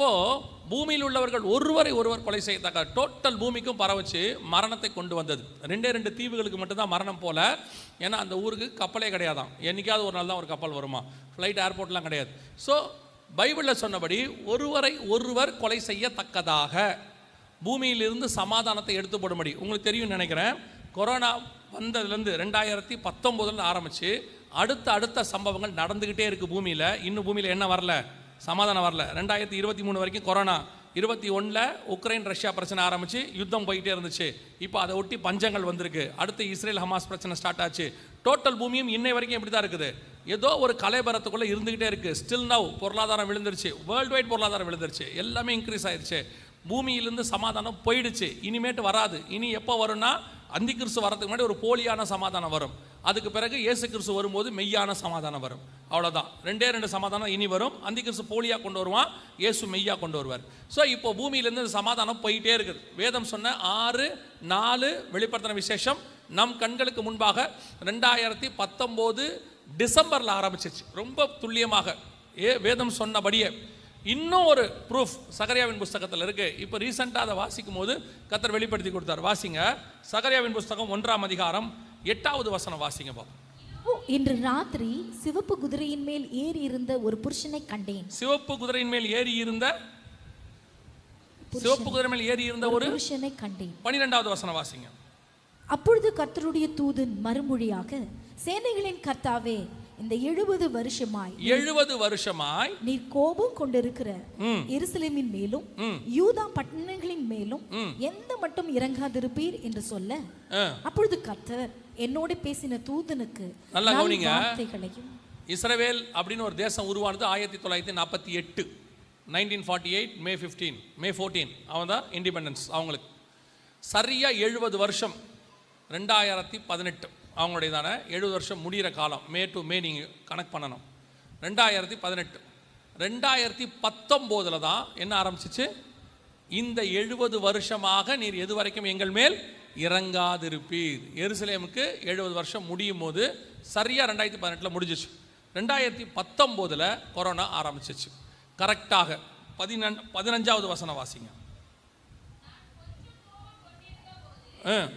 அப்போது பூமியில் உள்ளவர்கள் ஒருவரை ஒருவர் கொலை செய்யத்தக்க டோட்டல் பூமிக்கும் பரவச்சு மரணத்தை கொண்டு வந்தது. ரெண்டே ரெண்டு தீவுகளுக்கு மட்டும்தான் மரணம் போல. ஏன்னா அந்த ஊருக்கு கப்பலே கிடையாதான் என்னைக்காவது ஒரு நாள் தான் ஒரு கப்பல் வருமா? ஃப்ளைட் ஏர்போர்ட்லாம் கிடையாது. ஸோ பைபிளில் சொன்னபடி ஒருவரை ஒருவர் கொலை செய்யத்தக்கதாக பூமியிலிருந்து சமாதானத்தை எடுத்து போடும்படி உங்களுக்கு தெரியும் நினைக்கிறேன். கொரோனா வந்ததுலேருந்து ரெண்டாயிரத்தி பத்தொம்போதுலேருந்து ஆரம்பித்து அடுத்த அடுத்த சம்பவங்கள் நடந்துக்கிட்டே இருக்குது பூமியில். இன்னும் பூமியில் என்ன வரல? சமாதானம் வரல. ரெண்டாயிரத்தி இருபத்தி மூணு வரைக்கும் கொரோனா. இருபத்தி ஒன்றில் உக்ரைன் ரஷ்யா பிரச்சனை ஆரம்பித்து யுத்தம் போயிட்டே இருந்துச்சு. இப்போ அதை ஒட்டி பஞ்சங்கள் வந்திருக்கு. அடுத்து இஸ்ரேல் ஹமாஸ் பிரச்சனை ஸ்டார்ட் ஆச்சு. டோட்டல் பூமியும் இன்னை வரைக்கும் இப்படி தான் இருக்குது. ஏதோ ஒரு கலைபரத்துக்குள்ளே இருந்துக்கிட்டே இருக்குது ஸ்டில் நவ் பொருளாதாரம் விழுந்துருச்சு. வேர்ல்டு வைட் பொருளாதாரம் விழுந்துருச்சு. எல்லாமே இன்க்ரீஸ் ஆயிடுச்சு பூமியிலிருந்து சமாதானம் போயிடுச்சு. இனிமேட்டு வராது. இனி எப்போ வரும்னா அந்திகிறிஸ்து வரதுக்கு முன்னாடி ஒரு போலியான சமாதானம் வரும். அதுக்கு பிறகு இயேசு கிறிஸ்து வரும்போது மெய்யான சமாதானம் வரும். அவ்வளோதான் ரெண்டே ரெண்டு சமாதானம் இனி வரும். அந்தி கிறிஸ்து போலியாக கொண்டு வருவான். இயேசு மெய்யாக கொண்டு வருவார். ஸோ இப்போ பூமியிலேருந்து இந்த சமாதானம் போயிட்டே இருக்குது. வேதம் சொன்ன ஆறு நாலு வெளிப்படுத்தின விசேஷம் நம் கண்களுக்கு முன்பாக ரெண்டாயிரத்தி பத்தொம்போது டிசம்பரில் ஆரம்பிச்சிச்சு ரொம்ப துல்லியமாக. ஏ வேதம் சொன்னபடியே. இன்னும் ஒரு ப்ரூஃப் சகரியாவின் புஸ்தகத்தில் இருக்குது இப்போ ரீசெண்டாக அதை வாசிக்கும் போது கத்தர் வெளிப்படுத்தி கொடுத்தார். வாசிங்க. சகரியாவின் புஸ்தகம் ஒன்றாம் அதிகாரம் எட்டாவது வசனம் வாசிங்க பாப்போம். இன்று ராத்திரி சிவப்பு குதிரையின் மேல் ஏறி இருந்த ஒரு புருஷனை கண்டேன். சிவப்பு குதிரையின் மேல் ஏறி இருந்த சிவப்பு குதிரை மேல் ஏறி இருந்த ஒரு புருஷனை கண்டேன். பனிரெண்டாவது வசனம் வாசிங்க. அப்பொழுது கர்த்தருடைய தூதன் மறுமொழியாக சேனைகளின் கர்த்தாவே இந்த எழுபது வருஷமாய் எழுபது வருஷமாய் நீர் கோபம் கொண்டிருக்கிற. எருசலேமின் மேலும். யூதா பட்டணங்களின் மேலும். எந்த மட்டும் இறங்காதிருப்பீர்? என்று சொல்ல அப்பொழுது கர்த்தர் என்னோட பேசின தூதனுக்கு நல்லா நல் கவனிங்க. இஸ்ரவேல் அப்படின்னு ஒரு தேசம் உருவானது ஆயிரத்தி தொள்ளாயிரத்தி நாற்பத்தி எட்டு nineteen forty eight May fifteen May fourteen அவன் தான் இண்டிபெண்டன்ஸ் அவங்களுக்கு. சரியாக எழுபது வருஷம் ரெண்டாயிரத்தி பதினெட்டு. அவங்களுடையதான எழுபது வருஷம் முடிகிற காலம் மே டு மே நீங்கள் கணக்கு பண்ணணும். ரெண்டாயிரத்தி பதினெட்டு. ரெண்டாயிரத்தி பத்தொம்போதில் தான் என்ன ஆரம்பிச்சிச்சு? இந்த எழுபது வருஷமாக நீர் எது வரைக்கும் எங்கள் மேல் இறங்காதிருப்பீர். எருசலேமுக்கு எழுபது வருஷம் முடியும் போது சரியாக ரெண்டாயிரத்தி பதினெட்டில் முடிஞ்சிச்சு. ரெண்டாயிரத்தி பத்தொம்போதில் கொரோனா ஆரம்பிச்சிச்சு. கரெக்டாக பதினெண் பதினஞ்சாவது வசனம் வாசிங்க. ஆ.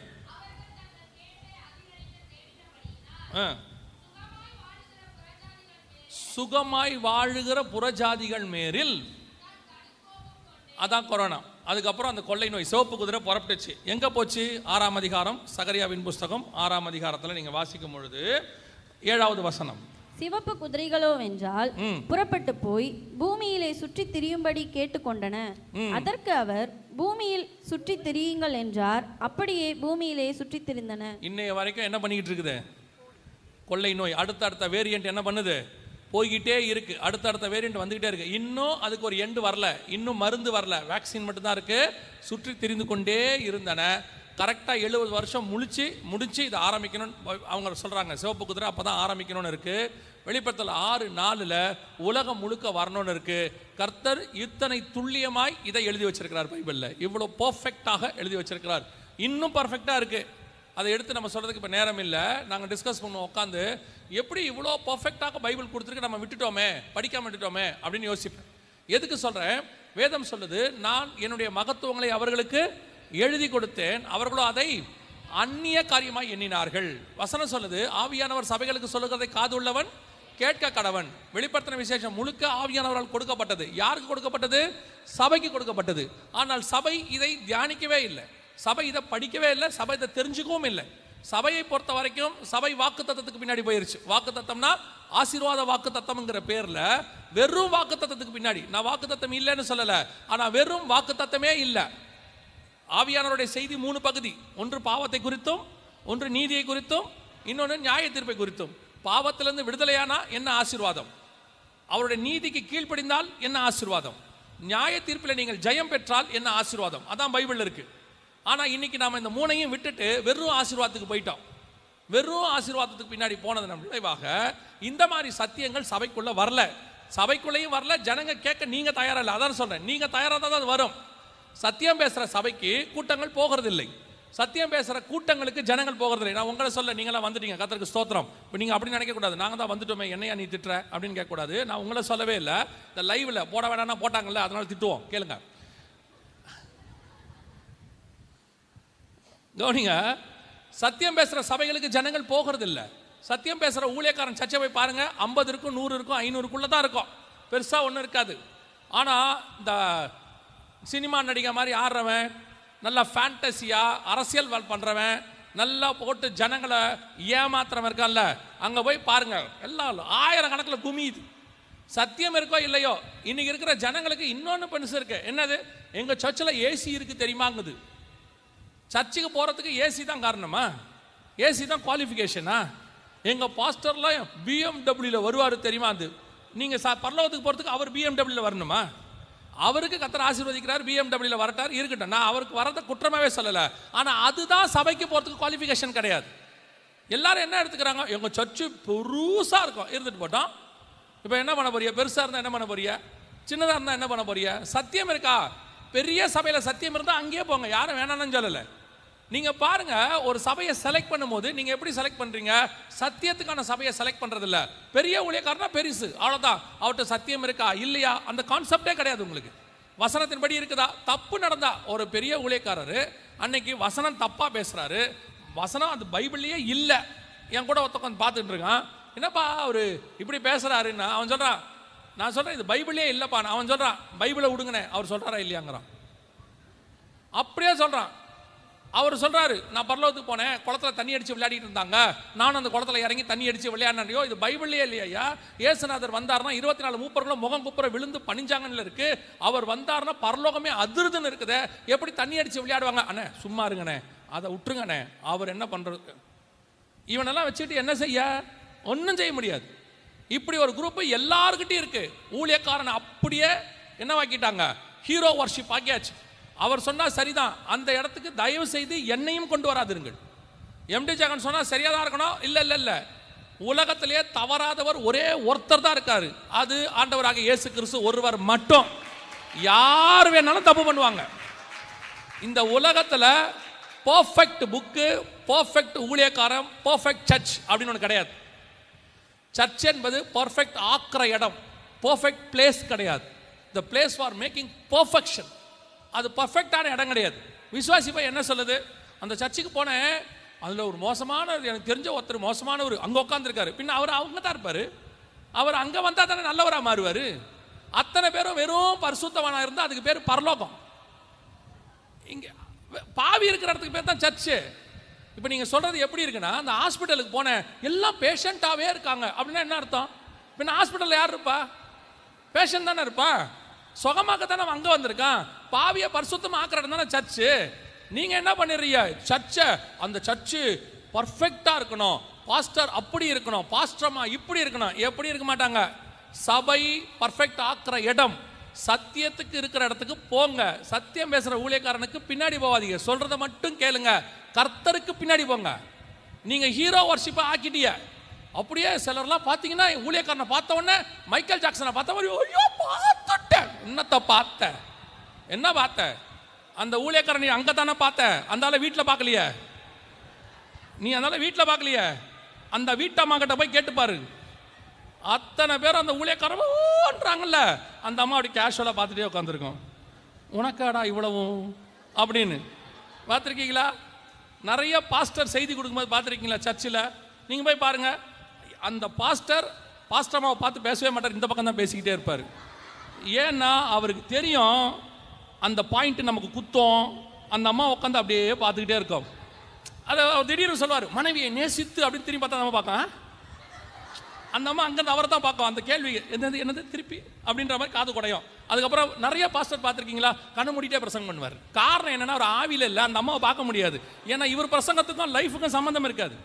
சுகமாய் வாழுகிற புறஜாதிகள் மேரில் அதான் கொரோனா. அதுக்கப்புறம் அந்த கொள்ளை நோய் சிவப்பு குதிரை புறப்பட்டுச்சு எங்க போச்சு? ஆறாம் அதிகாரம் சகரியாவின் புஸ்தகம் ஆறாம் அதிகாரத்தில் நீங்க வாசிக்கும் பொழுது ஏழாவது வசனம். சிவப்பு குதிரைகளோ வென்றால் ம். புறப்பட்டு போய் பூமியிலே சுற்றி திரியும்படி கேட்டுக்கொண்டன. அதற்கு அவர் பூமியில் சுற்றி திரியுங்கள் என்றார். அப்படியே பூமியிலே சுற்றி திரிந்தன. இன்னைய வரைக்கும் என்ன பண்ணிக்கிட்டு இருக்குது? கொள்ளை நோய். அடுத்த அடுத்த வேரியண்ட் என்ன பண்ணுது? போய்கிட்டே இருக்கு. அடுத்தடுத்த வேரியண்ட் வந்துகிட்டே இருக்கு. இன்னும் அதுக்கு ஒரு எண்டு வரல. இன்னும் மருந்து வரல. வேக்சின் மட்டும்தான் இருக்கு. சுற்றி திரிந்து கொண்டே இருந்தன. கரெக்டாக எழுபது வருஷம் முழிச்சு முடிச்சு இதை ஆரம்பிக்கணும்னு அவங்க சொல்கிறாங்க சிவப்பு குதிரை அப்போ தான் ஆரம்பிக்கணும்னு இருக்கு. வெளிப்படத்தில் ஆறு நாலில் உலகம் முழுக்க வரணும்னு இருக்கு. கர்த்தர் இத்தனை துல்லியமாய் இதை எழுதி வச்சிருக்கிறார் பைபிளில். இவ்வளோ பர்ஃபெக்டாக எழுதி வச்சிருக்கிறார். இன்னும் பர்ஃபெக்டாக இருக்குது அதை எடுத்து நம்ம சொல்கிறதுக்கு இப்போ நேரம் இல்லை. நாங்கள் டிஸ்கஸ் பண்ணுவோம் உட்காந்து எப்படி இவ்வளோ பர்ஃபெக்டாக பைபிள் கொடுத்துருக்கு நம்ம விட்டுட்டோமே படிக்காம விட்டுட்டோமே அப்படின்னு யோசிப்பேன். எதுக்கு சொல்கிறேன் வேதம் சொல்லுது நான் என்னுடைய மகத்துவங்களை அவர்களுக்கு எழுதி கொடுத்தேன் அவர்களோ அதை அந்நிய காரியமாக எண்ணினார்கள். வசனம் சொல்லுது ஆவியானவர் சபைகளுக்கு சொல்லுகிறதை காது உள்ளவன் கேட்க கடவன். வெளிப்படுத்தின விசேஷம் முழுக்க ஆவியானவரால் கொடுக்கப்பட்டது. யாருக்கு கொடுக்கப்பட்டது? சபைக்கு கொடுக்கப்பட்டது. ஆனால் சபை இதை தியானிக்கவே இல்லை. சபை இதை படிக்கவே இல்லை சபை இதை தெரிஞ்சுக்கவும் இல்லை. சபையை பொறுத்த வரைக்கும் சபை வாக்கு தத்துவத்துக்கு பின்னாடி போயிருச்சு. வாக்கு தத்தம்னா ஆசீர்வாத வாக்கு தத்தம்ங்கிற பேர்ல வெறும் வாக்கு தத்தத்துக்கு பின்னாடி. நான் வாக்கு தத்தம் இல்லைன்னு சொல்லல ஆனா வெறும் வாக்கு தத்தமே இல்லை. ஆவியானவருடைய செய்தி மூணு பகுதி. ஒன்று பாவத்தை குறித்தும் ஒன்று நீதியை குறித்தும் இன்னொன்று நியாய தீர்ப்பை குறித்தும். பாவத்திலிருந்து விடுதலையானா என்ன ஆசீர்வாதம்? அவருடைய நீதிக்கு கீழ்ப்படிந்தால் என்ன ஆசீர்வாதம்? நியாய தீர்ப்பில் நீங்கள் ஜெயம் பெற்றால் என்ன ஆசீர்வாதம்? அதான் பைபிள் இருக்கு. ஆனால் இன்னைக்கு நாம் இந்த மூணையும் விட்டுட்டு வெறும் ஆசீர்வாதத்துக்கு போயிட்டோம். வெறும் ஆசீர்வாதத்துக்கு பின்னாடி போனதன் விளைவாக இந்த மாதிரி சத்தியங்கள் சபைக்குள்ள வரல. சபைக்குள்ளேயும் வரல ஜனங்க கேட்க நீங்க தயாரா இல்லை. அதான் சொல்றேன் நீங்க தயாரா தான் அது வரும். சத்தியம் பேசுற சபைக்கு கூட்டங்கள் போகிறதில்லை. சத்தியம் பேசுகிற கூட்டங்களுக்கு ஜனங்கள் போகிறதில்லை. நான் உங்களை சொல்ல நீங்களாம் வந்துட்டீங்க கத்தருக்கு ஸ்தோத்திரம். இப்போ நீங்கள் அப்படி நினைக்கக்கூடாது நாங்கள் தான் வந்துட்டோமே என்னையா நீ திட்டுற அப்படின்னு கேட்கக்கூடாது. நான் உங்களை சொல்லவே இல்லை. இந்த லைவில் போட வேணாம்னா போட்டாங்கல்ல அதனால திட்டுவோம். கேளுங்க. கவனிங்க சத்தியம் பேசுகிற சபைகளுக்கு ஜனங்கள் போகிறதில்ல. சத்தியம் பேசுகிற ஊழியக்காரன் சர்ச்சை போய் பாருங்கள் ஐம்பது இருக்கும் நூறு இருக்கும் ஐநூறுக்குள்ளே தான் இருக்கும். பெருசாக ஒன்றும் இருக்காது. ஆனால் இந்த சினிமா நடிகை மாதிரி ஆடுறவன் நல்லா ஃபேண்டசியாக அரசியல் வாழ் பண்ணுறவன் நல்லா போட்டு ஜனங்களை ஏமாத்துறவன் இருக்கான்ல அங்கே போய் பாருங்க. எல்லாம் ஆயிரம் கணக்கில் குமியுது சத்தியம் இருக்கோ இல்லையோ இன்னைக்கு இருக்கிற ஜனங்களுக்கு இன்னொன்று பெருசு இருக்கு. என்னது? எங்கள் சர்ச்சில் ஏசி இருக்குது தெரியுமாங்குது. சர்ச்சுக்கு போகிறதுக்கு ஏசி தான் காரணமா? ஏசி தான் குவாலிஃபிகேஷனா எங்கள் பாஸ்டர்லாம் பிஎம்டபிள்யூவில் வருவார் தெரியுமா? அது. நீங்கள் சா பரலோகத்துக்கு போகிறதுக்கு அவர் பிஎம்டபிள்யூவில் வரணுமா? அவருக்கு கத்தர் ஆசீர்வதிக்கிறார் பிஎம்டபிள்யூவில் வரட்டார் இருக்கட்டும். நான் அவருக்கு வரதை குற்றமாகவே சொல்லலை. ஆனால் அதுதான் சபைக்கு போகிறதுக்கு குவாலிஃபிகேஷன் கிடையாது. எல்லாரும் என்ன எடுத்துக்கிறாங்க? எங்கள் சர்ச்சு பெருசாக இருக்கும். இருந்துட்டு போட்டோம். இப்போ என்ன பண்ண போறிய பெருசாக இருந்தால் என்ன பண்ண போறிய சின்னதாக இருந்தால் என்ன பண்ண போறிய சத்தியம் இருக்கா? பெரிய சபையில் சத்தியம் இருந்தால் அங்கேயே போங்க. யாரும் வேணாம்னு சொல்லலை. நீங்கள் பாருங்க ஒரு சபையை செலக்ட் பண்ணும்போது நீங்கள் எப்படி செலக்ட் பண்ணுறீங்க சத்தியத்துக்கான சபையை செலக்ட் பண்ணுறது இல்ல பெரிய ஊழியக்காரனா பெருசு அவ்வளவுதான். அவர்கிட்ட சத்தியம் இருக்கா? இல்லையா? அந்த கான்செப்டே கிடையாது உங்களுக்கு. வசனத்தின்படி இருக்குதா? தப்பு நடந்தா ஒரு பெரிய ஊழியக்காரர் அன்னைக்கு வசனம் தப்பா பேசுறாரு. வசனம் அது பைபிள்லயே இல்லை. என் கூட ஒருத்த உட்காந்து பார்த்துட்டு இருக்கான். என்னப்பா அவரு இப்படி பேசுறாருன்னா அவன் சொல்றான் நான் சொல்றேன் இது பைபிளே இல்லப்பா. அவன் சொல்றான் பைபிளை விடுங்கண்ணே அவர் சொல்றாரா இல்லையாங்கிறான். அப்படியே சொல்றான். அவர் சொல்கிறாரு நான் பரலோகத்துக்கு போனேன் குளத்துல தண்ணி அடித்து விளையாடிட்டு இருந்தாங்க. நானும் அந்த குளத்துல இறங்கி தண்ணி அடித்து விளையாடினையோ இது பைபிள்லேயே இல்லையா ஏசுநாதர் வந்தார்னா இருபத்தி நாலு மூப்பர்களும் முகம் குப்புற விழுந்து பணிஞ்சாங்கன்னு இருக்கு. அவர் வந்தாருன்னா பரலோகமே அதிருதுன்னு இருக்குதே. எப்படி தண்ணி அடித்து விளையாடுவாங்க? அண்ணே சும்மா இருங்கண்ணே. அதை விட்டுருங்கண்ணே. அவர் என்ன பண்ணுறது இவனெல்லாம் வச்சுட்டு என்ன செய்ய? ஒன்றும் செய்ய முடியாது. இப்படி ஒரு குரூப் எல்லாருக்கிட்டையும் இருக்குது ஊழியக்காரனை அப்படியே என்னவாக்கிட்டாங்க ஹீரோ வர்ஷிப் ஆக்கியாச்சு. அவர் சொன்னால் சரிதான். அந்த இடத்துக்கு தயவு செய்து என்னையும் கொண்டு வராதிருங்கள். எம்டி ஜெகன் சொன்னால் சரியாக தான் இருக்கணும். இல்லை இல்லை இல்லை. உலகத்திலேயே தவறாதவர் ஒரே ஒருத்தர் தான் இருக்காரு. அது ஆண்டவராக இயேசு கிறிஸ்து ஒருவர் மட்டும். யார் வேணாலும் தப்பு பண்ணுவாங்க. இந்த உலகத்தில் பர்ஃபெக்ட் புக்கு பர்ஃபெக்ட் ஊழியக்காரன் பர்ஃபெக்ட் சர்ச் அப்படின்னு ஒன்று கிடையாது. சர்ச் என்பது பர்ஃபெக்ட் ஆக்கிற இடம். பர்ஃபெக்ட் பிளேஸ் கிடையாது. The place for making perfection அது பர்ஃபெக்டான இடம் கிடையாது. விசுவாசிப்பா என்ன சொல்லுது? அந்த சர்ச்சுக்கு போனேன். அதில் ஒரு மோசமான எனக்கு தெரிஞ்ச ஒருத்தர் மோசமானவர் அங்கே உட்காந்துருக்காரு பின்ன அவர் அவங்க தான் இருப்பார். அவர் அங்கே வந்தால் தானே நல்லவராக மாறுவார். அத்தனை பேரும் வெறும் பரிசுத்தவனாக இருந்தால் அதுக்கு பேர் பரலோகம். இங்கே பாவி இருக்கிற இடத்துக்கு பேர் தான் சர்ச்சு. இப்போ நீங்கள் சொல்கிறது எப்படி இருக்குன்னா அந்த ஹாஸ்பிட்டலுக்கு போனேன். எல்லாம் பேஷண்ட்டாகவே இருக்காங்க. அப்படின்னா என்ன அர்த்தம்? பின்ன ஹாஸ்பிட்டலில் யார் இருப்பா? பேஷண்ட் தானே இருப்பான் சுகமாக்க தானே அவன் அங்கே வந்திருக்கான்? பாவியை பரிசுத்தமாக ஆக்கிற இடம் தானே சர்ச்சு? நீங்கள் என்ன பண்ணிடுறீங்க? சர்ச்சை அந்த சர்ச்சு பர்ஃபெக்டாக இருக்கணும். பாஸ்டர் அப்படி இருக்கணும். பாஸ்டர்மா இப்படி இருக்கணும். எப்படி இருக்க மாட்டாங்க? சபை பர்ஃபெக்ட் ஆக்குற இடம். சத்தியத்துக்கு இருக்கிற இடத்துக்கு போங்க. சத்தியம் பேசுகிற ஊழியக்காரனுக்கு பின்னாடி போகாதீங்க. சொல்கிறத மட்டும் கேளுங்க. கர்த்தருக்கு பின்னாடி போங்க. நீங்கள் ஹீரோ வர்ஷிப்பை ஆக்கிட்டீங்க. அப்படியே சிலர்லாம் பார்த்தீங்கன்னா ஊழியக்காரனை பார்த்த உடனே மைக்கேல் ஜாக்சனை பார்த்த மாதிரி ஐயோ பார்த்துட்டேன். என்னத்த பார்த்த? என்ன பார்த்த? அந்த ஊழியக்காரன் நீ அங்கே தானே பார்த்த? அந்த வீட்டில் பார்க்கலையே? நீ அதனால வீட்டில் பார்க்கலையே? அந்த வீட்டம்மா கிட்ட போய் கேட்டு பாரு. அத்தனை பேர் அந்த ஊழியக்காரன்றாங்கல்ல அந்த அம்மா அப்படி கேஷுவலாக பார்த்துட்டே உட்காந்துருக்கோம் உனக்காடா இவ்வளவும் அப்படின்னு. பார்த்துருக்கீங்களா? நிறைய பாஸ்டர் செய்தி கொடுக்கும்போது பார்த்துருக்கீங்களா சர்ச்சில் நீங்கள் போய் பாருங்க. அந்த பாஸ்டர் பாஸ்டர் அம்மாவை பார்த்து பேசவே மாட்டார். இந்த பக்கம் தான் பேசிக்கிட்டே இருப்பார். ஏன்னா அவருக்கு தெரியும் அந்த பாயிண்ட் நமக்கு குத்தம். அந்த அம்மா உட்காந்து அப்படியே பார்த்துக்கிட்டே இருக்கோம். அதை திடீர்னு சொல்லுவார் மனைவியை நேசித்து அப்படின்னு திரும்பி பார்த்தா நம்ம பார்க்கலாம். அந்த அம்மா அங்கேருந்து அவரை தான் பார்க்கும். அந்த கேள்வி என்னது என்னது திருப்பி? அப்படின்ற மாதிரி காது குடையும். அதுக்கப்புறம் நிறைய பாஸ்டர் பார்த்துருக்கீங்களா? கண்ணு மூடிட்டே பிரசங்கம் பண்ணுவார். காரணம் என்னென்னா ஒரு ஆவியில் இல்லை. அந்த அம்மாவை பார்க்க முடியாது. ஏன்னா இவர் பிரசங்கத்துக்கும் லைஃபுக்கும் சம்மந்தம் இருக்காது.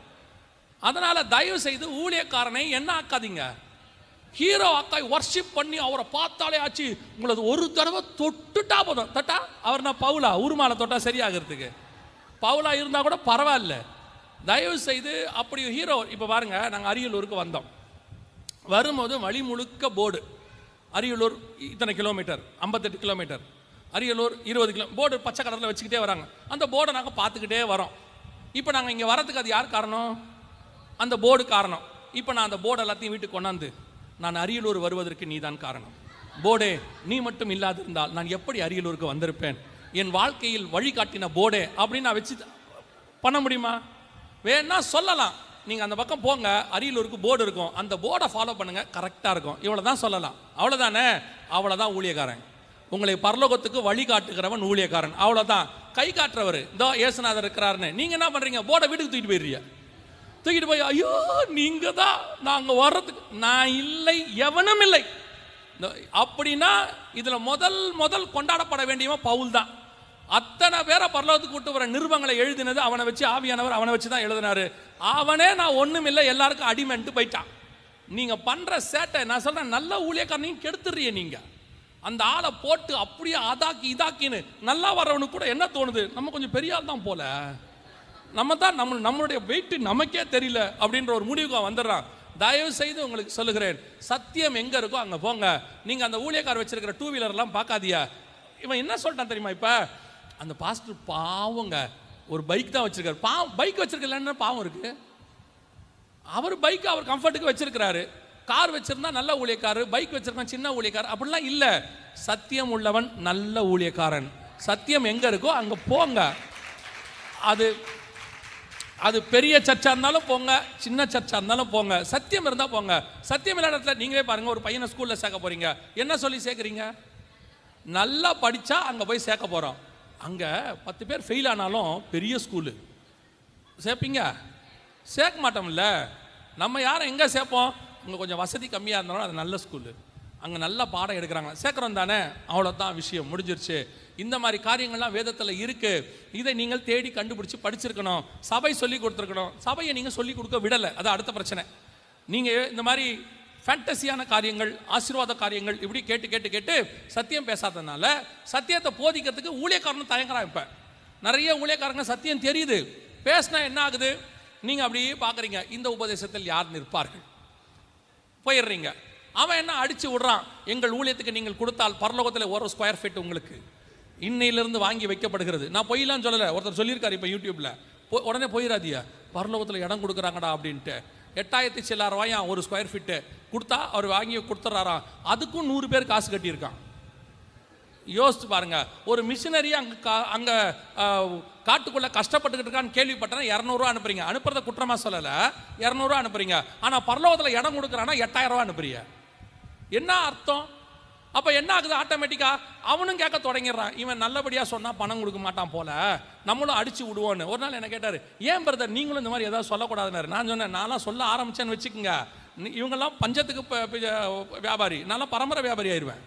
அதனால் தயவு செய்து ஊழியக்காரனை என்ன ஆக்காதீங்க. ஹீரோ அக்காய் ஒர்ஷிப் பண்ணி அவரை பார்த்தாலே ஆச்சு உங்களது ஒரு தடவை தொட்டுட்டா போதும். தட்டா? அவர் நான் பவுலா? உருமாலை தொட்டா சரியாகிறதுக்கு. பவுலா இருந்தால் கூட பரவாயில்ல. தயவு செய்து அப்படி ஹீரோ இப்போ பாருங்க நாங்கள் அரியலூருக்கு வந்தோம். வரும்போது வழி முழுக்க போர்டு. அரியலூர் இத்தனை கிலோமீட்டர்? ஐம்பத்தெட்டு கிலோமீட்டர். அரியலூர் இருபது கிலோ போர்டு பச்சை கலரில் வச்சுக்கிட்டே வராங்க. அந்த போர்டை நாங்கள் பார்த்துக்கிட்டே வரோம். இப்போ நாங்கள் இங்கே வரதுக்கு அது யார் காரணம்? அந்த போர்டு காரணம். இப்போ நான் அந்த போர்டு எல்லாத்தையும் வீட்டுக்கு கொண்டாந்து நான் அரியலூர் வருவதற்கு நீதான் காரணம். போர்டே நீ மட்டும் இல்லாதிருந்தால் நான் எப்படி அரியலூருக்கு வந்திருப்பேன்? என் வாழ்க்கையில் வழிகாட்டின போர்டே அப்படின்னு நான் வச்சு பண்ண முடியுமா? வேணா சொல்லலாம். நீங்கள் அந்த பக்கம் போங்க. அரியலூருக்கு போர்டு இருக்கும். அந்த போர்டை ஃபாலோ பண்ணுங்கள் கரெக்டாக இருக்கும். இவ்வளோ தான் சொல்லலாம். அவ்வளோதானே அவ்வளோதான் ஊழியக்காரன். உங்களை பரலோகத்துக்கு வழிகாட்டுகிறவன் ஊழியக்காரன். அவ்வளோதான் கை காட்டுறவர். இதோ ஏசுநாதர் இருக்கிறாருன்னு. நீங்கள் என்ன பண்ணுறீங்க போர்டை வீட்டுக்கு தூக்கிட்டு போயிடுறீங்க. தூக்கிட்டு போய் ஐயோ நீங்க தான் நாங்க வர்றதுக்கு நான் இல்லை எவனும் இல்லை. அப்படின்னா இதுல முதல் முதல் கொண்டாடப்பட வேண்டியவன் பவுல் தான். அத்தனை பேரை பரலோகத்துக்கு கூட்டு வர நிருபங்களை எழுதினது அவனை வச்சு ஆவியானவர் அவனை வச்சு தான் எழுதினாரு. அவனே நான் ஒன்றும் இல்லை எல்லாருக்கும் அடிமென்ட்டு போயிட்டான். நீங்கள் பண்ணுற சேட்டை நான் சொல்கிறேன் நல்ல ஊழியக்காரனையும் கெடுத்துடுறிய நீங்கள் அந்த ஆளை போட்டு அப்படியே அதாக்கி இதாக்கின்னு நல்லா வரவனுக்கு கூட என்ன தோணுது? நம்ம கொஞ்சம் பெரிய ஆள் தான் போல. நம்ம தான் நம்ம நம்மளுடைய வெயிட் நமக்கே தெரியல அப்படின்ற ஒரு முடிவுக்கு வந்துடுறான். தயவு செய்து உங்களுக்கு சொல்லுகிறேன் சத்தியம் எங்கே இருக்கோ அங்கே போங்க. நீங்கள் அந்த ஊழியக்கார் வச்சிருக்கிற டூ வீலர்லாம் பார்க்காதியா இவன் என்ன சொல்லிட்டான் தெரியுமா இப்போ? அந்த பாஸ்டர் பாவங்க ஒரு பைக் தான் வச்சிருக்காரு. பாவம் பைக் வச்சிருக்கலன்னு பாவம் இருக்கு. அவர் பைக் அவர் கம்ஃபர்ட்டுக்கு வச்சிருக்கிறாரு. கார் வச்சிருந்தா நல்ல ஊழியக்காரர் பைக் வச்சிருக்கான் சின்ன ஊழியக்காரர் அப்படிலாம் இல்லை. சத்தியம் உள்ளவன் நல்ல ஊழியக்காரன். சத்தியம் எங்கே இருக்கோ அங்கே போங்க. அது அது பெரிய சர்ச்சாக இருந்தாலும் போங்க சின்ன சர்ச்சாக இருந்தாலும் போங்க சத்தியம் இருந்தால் போங்க. சத்தியம் இல்லாத இடத்துல நீங்களே பாருங்கள் ஒரு பையனை ஸ்கூலில் சேர்க்க போகிறீங்க என்ன சொல்லி சேர்க்குறீங்க? நல்லா படித்தா அங்கே போய் சேர்க்க போகிறோம் அங்கே பத்து பேர் ஃபெயில் ஆனாலும் பெரிய ஸ்கூலு சேர்ப்பீங்க? சேர்க்க மாட்டோம்ல. நம்ம யாரும் எங்கே சேர்ப்போம்? அங்கே கொஞ்சம் வசதி கம்மியாக இருந்தாலும் அது நல்ல ஸ்கூலு அங்கே நல்லா பாடம் எடுக்கிறாங்க. சேர்க்குறோம் தானே? அவ்வளோதான் விஷயம் முடிஞ்சிருச்சு. இந்த மாதிரி காரியங்கள்லாம் வேதத்தில் இருக்கு. இதை நீங்கள் தேடி கண்டுபிடிச்சு படிச்சிருக்கணும். சபை சொல்லி கொடுத்துருக்கணும். சபையை நீங்கள் சொல்லி கொடுக்க விடலை. அது அடுத்த பிரச்சனை. நீங்கள் இந்த மாதிரி ஃபேண்டசியான காரியங்கள் ஆசீர்வாத காரியங்கள் இப்படி கேட்டு கேட்டு கேட்டு சத்தியம் பேசாததுனால சத்தியத்தை போதிக்கிறதுக்கு ஊழியக்காரனும் தயங்குறான் இப்போ. நிறைய ஊழியக்காரங்க சத்தியம் தெரியுது. பேசினா என்ன ஆகுது? நீங்கள் அப்படியே பார்க்குறீங்க இந்த உபதேசத்தில் யார் நிற்பார்கள்? போயிடுறீங்க. அவன் என்ன அடித்து விடுறான்? எங்கள் ஊழியத்துக்கு நீங்கள் கொடுத்தால் பரலோகத்தில் ஒரு ஸ்கொயர் ஃபீட் உங்களுக்கு. இன்னையிலிருந்து வாங்கி வைக்கப்படுகிறது. நான் பொய்லாம் சொல்லலை. ஒருத்தர் சொல்லியிருக்காரு இப்போ யூடியூப்பில் போ- உடனே போயிடாதியா பரலோகத்தில் இடம் கொடுக்குறாங்கடா அப்படின்ட்டு. எட்டாயிரத்தி சில்லாயிரம் ஒரு ஸ்கொயர் ஃபீட்டு கொடுத்தா அவர் வாங்கி கொடுத்துட்றாராம் அதுக்கும் நூறு பேர் காசு கட்டியிருக்கான். யோசித்து பாருங்க. ஒரு மிஷினரி அங்கே கா- அங்கே காட்டுக்குள்ளே கஷ்டப்பட்டுக்கிட்டு இருக்கான்னு கேள்விப்பட்டேன் இரநூறுவா அனுப்புறீங்க. அனுப்புறத குற்றமாக சொல்லலை. இரநூறுவா அனுப்புறீங்க. ஆனால் பரலோகத்தில் இடம் கொடுக்குறான்னா எட்டாயிரம் ரூபா அனுப்புறீங்க. என்ன அர்த்தம்? அப்போ என்ன ஆகுது? ஆட்டோமேட்டிக்காக அவனும் கேட்க தொடங்கிடுறான். இவன் நல்லபடியாக சொன்னால் பணம் கொடுக்க மாட்டான் போல. நம்மளும் அடிச்சு விடுவோன்னு. ஒரு நாள் என்ன கேட்டார்? ஏன் பிரதர் நீங்களும் இந்த மாதிரி ஏதாவது சொல்லக்கூடாதுனாரு நான் சொன்னேன் நான்லாம் சொல்ல ஆரம்பிச்சேன்னு வச்சுக்கோங்க. இவங்கெல்லாம் பஞ்சத்துக்கு வியாபாரி. நான்லாம் பரம்பரை வியாபாரி ஆயிடுவேன்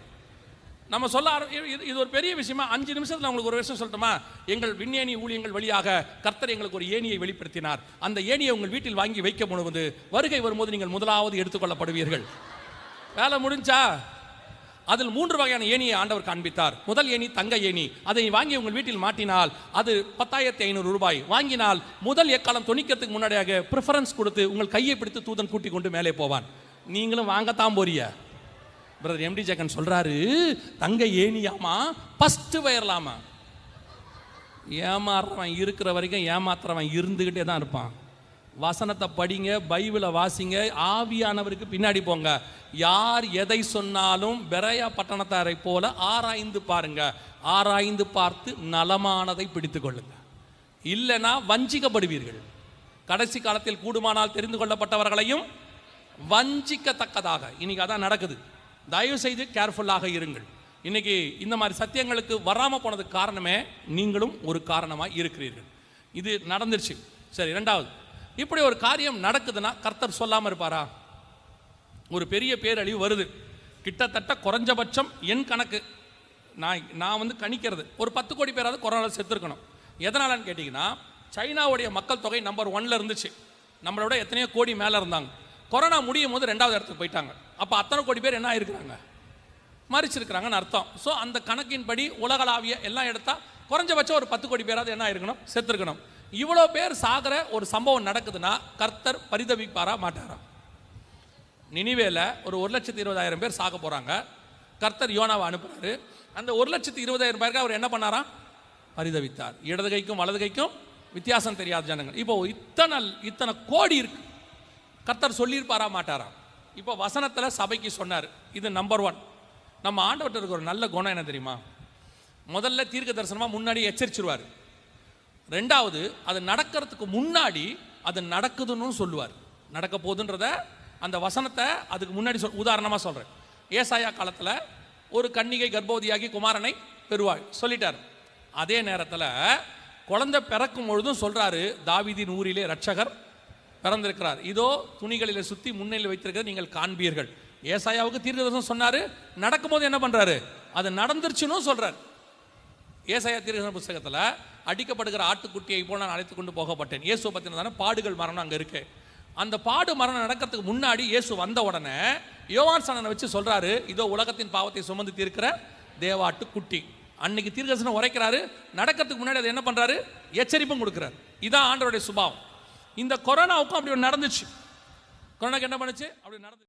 நம்ம சொல்ல ஆரம்பி இது- இது- ஒரு பெரிய விஷயமா அஞ்சு நிமிஷத்தில் உங்களுக்கு ஒரு விஷயம் சொல்லட்டுமா? எங்கள் விஞ்ஞானி ஊழியங்கள் வழியாக கர்த்தர் எங்களுக்கு ஒரு ஏணியை வெளிப்படுத்தினார். அந்த ஏணியை உங்கள் வீட்டில் வாங்கி வைக்க முழுவது வருகை வரும்போது நீங்கள் முதலாவது எடுத்துக்கொள்ளப்படுவீர்கள். வேலை முடிஞ்சா அதில் மூன்று வகையான ஏணியை ஆண்டவர் காண்பித்தார். முதல் ஏணி தங்க ஏணி. அதை வாங்கி உங்கள் வீட்டில் மாட்டினால் அது பத்தாயிரத்தி ஐநூறு ரூபாய். வாங்கினால் முதல் எக்காலம் துணிக்கிறதுக்கு முன்னாடியாக ப்ரிஃபரன்ஸ் கொடுத்து உங்கள் கையை பிடித்து தூதன் கூட்டி கொண்டு மேலே போவான். நீங்களும் வாங்கத்தான் போறிய பிரதர் எம்டி ஜெகன் சொல்றாரு தங்க ஏணியாமா? ஃபஸ்ட்டு வயர்லாமா ஏமாறுறவன் இருக்கிற வரைக்கும் ஏமாத்துறவன் இருந்துகிட்டே தான் இருப்பான். வசனத்தை படிங்க பைபிளை வாசிங்க ஆவியானவருக்கு பின்னாடி போங்க. யார் எதை சொன்னாலும் பெரையா பட்டணத்தாரை போல ஆராய்ந்து பாருங்க. ஆராய்ந்து பார்த்து நலமானதை பிடித்து கொள்ளுங்க. இல்லைன்னா வஞ்சிக்கப்படுவீர்கள். கடைசி காலத்தில் கூடுமானால் தெரிந்து கொள்ளப்பட்டவர்களையும் வஞ்சிக்கத்தக்கதாக. இன்னைக்கு அதான் நடக்குது. தயவு செய்து கேர்ஃபுல்லாக இருங்கள். இன்னைக்கு இந்த மாதிரி சத்தியங்களுக்கு வராமல் போனதுக்கு காரணமே நீங்களும் ஒரு காரணமாக இருக்கிறீர்கள். இது நடந்துருச்சு. சரி ரெண்டாவது இப்படி ஒரு காரியம் நடக்குதுன்னா கர்த்தர் சொல்லாமல் இருப்பாரா? ஒரு பெரிய பேரழிவு வருது. கிட்டத்தட்ட குறைஞ்சபட்சம் என் கணக்கு. நான் நான் வந்து கணிக்கிறது. ஒரு பத்து கோடி பேராவது கொரோனாவில் செத்துருக்கணும். எதனாலன்னு கேட்டிங்கன்னா சைனாவுடைய மக்கள் தொகை நம்பர் ஒன்ல இருந்துச்சு. நம்மளோட எத்தனையோ கோடி மேலே இருந்தாங்க. கொரோனா முடியும் போது ரெண்டாவது இடத்துக்கு போயிட்டாங்க. அப்போ அத்தனை கோடி பேர் என்ன ஆயிருக்கிறாங்க? மறிச்சிருக்கிறாங்கன்னு அர்த்தம். ஸோ அந்த கணக்கின்படி உலகளாவிய எல்லாம் எடுத்தால் குறைஞ்சபட்சம் ஒரு பத்து கோடி பேராவது என்ன ஆயிருக்கணும்? செத்துருக்கணும். இவ்வளோ பேர் சாகிற ஒரு சம்பவம் நடக்குதுன்னா கர்த்தர் பரிதவிப்பாரா மாட்டாரா? நினைவேல ஒரு ஒரு லட்சத்து இருபதாயிரம் பேர் சாக போகிறாங்க கர்த்தர் யோனாவை அனுப்புறாரு. அந்த ஒரு லட்சத்து இருபதாயிரம் பேருக்கு அவர் என்ன பண்ணாராம் பரிதவித்தார். இடது கைக்கும் வலது கைக்கும் வித்தியாசம் தெரியாத ஜனங்கள். இப்போ இத்தனை இத்தனை கோடி இருக்கு. கர்த்தர் சொல்லியிருப்பாரா மாட்டாரா? இப்போ வசனத்தில் சபைக்கு சொன்னார். இது நம்பர் ஒன் நம்ம ஆண்டவர்கிட்ட இருக்க ஒரு நல்ல குணம் என்ன தெரியுமா? முதல்ல தீர்க்க தரிசனமாக முன்னாடி எச்சரிச்சிருவார். ரெண்டாவது அது நடக்கிறதுக்கு முன்னாடி அது நடக்குதுன்னு சொல்லுவார். நடக்க போகுதுன்றத அந்த வசனத்தை அதுக்கு முன்னாடி சொல் உதாரணமாக சொல்கிறேன் ஏசாயா காலத்தில் ஒரு கன்னிகை கர்ப்பவதியாகி குமாரனை பெறுவாள். சொல்லிட்டார். அதே நேரத்தில் குழந்தை பிறக்கும் பொழுதும் சொல்கிறாரு தாவிதின் ஊரிலே ரட்சகர் பிறந்திருக்கிறார். இதோ துணிகளிலே சுற்றி முன்னிலை வைத்திருக்கிறத நீங்கள் காண்பீர்கள். ஏசாயாவுக்கு தீர்க்கதர்சனம் சொன்னார் நடக்கும்போது என்ன பண்ணுறாரு அது நடந்துருச்சுன்னு சொல்கிறார் ஏசாயா தீர்க்கதரிசன புஸ்தகத்தில் அடிக்கப்படுகிற ஆட்டுக்குட்டியை போல் நான் அழைத்து கொண்டு போகப்பட்டேன். இயேசு பற்றினதான பாடுகள் மரணம் அங்கே இருக்கு. அந்த பாடு மரணம் நடக்கிறதுக்கு முன்னாடி இயேசு வந்த உடனே யோவான் சனனை வச்சு சொல்கிறாரு இதோ உலகத்தின் பாவத்தை சுமந்து தீர்க்கிற தேவாட்டு குட்டி அன்னைக்கு தீர்க்கசனம் உரைக்கிறாரு நடக்கிறதுக்கு முன்னாடி அதை என்ன பண்ணுறாரு எச்சரிப்பும் கொடுக்குறாரு. இதான் ஆண்டவருடைய சுபாவம். இந்த கொரோனாவுக்கும் அப்படி ஒன்று நடந்துச்சு. கொரோனாக்கு என்ன பண்ணுச்சு? அப்படி நடந்து